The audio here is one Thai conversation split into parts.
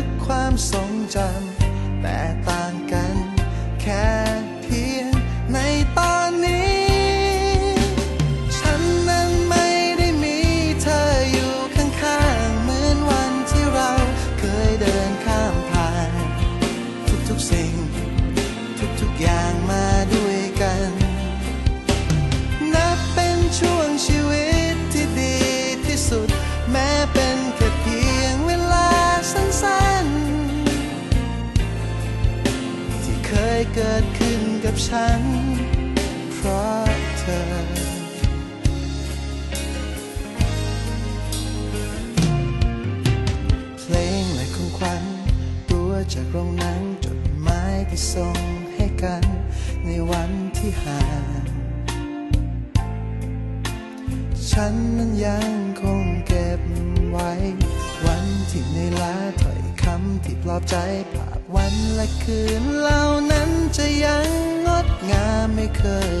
ก ความทรงจำแต่ต่าง เกิดขึ้นกับฉัน เพราะเธอ เพลงและของขวัญตัวจากโรงหนังจดหมายที่ส่งให้กัน ในวันที่ห่างฉันนั้นยังคงเก็บไว้ วันที่ในลาถอยำที่ปลอบใจภาพวันและคืนเหล่านั้นจะยังงดงามไม่เคย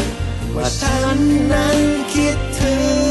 ว่าฉันนั้นคิดถึง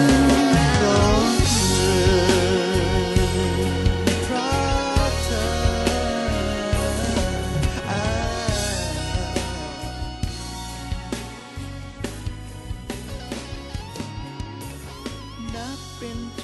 been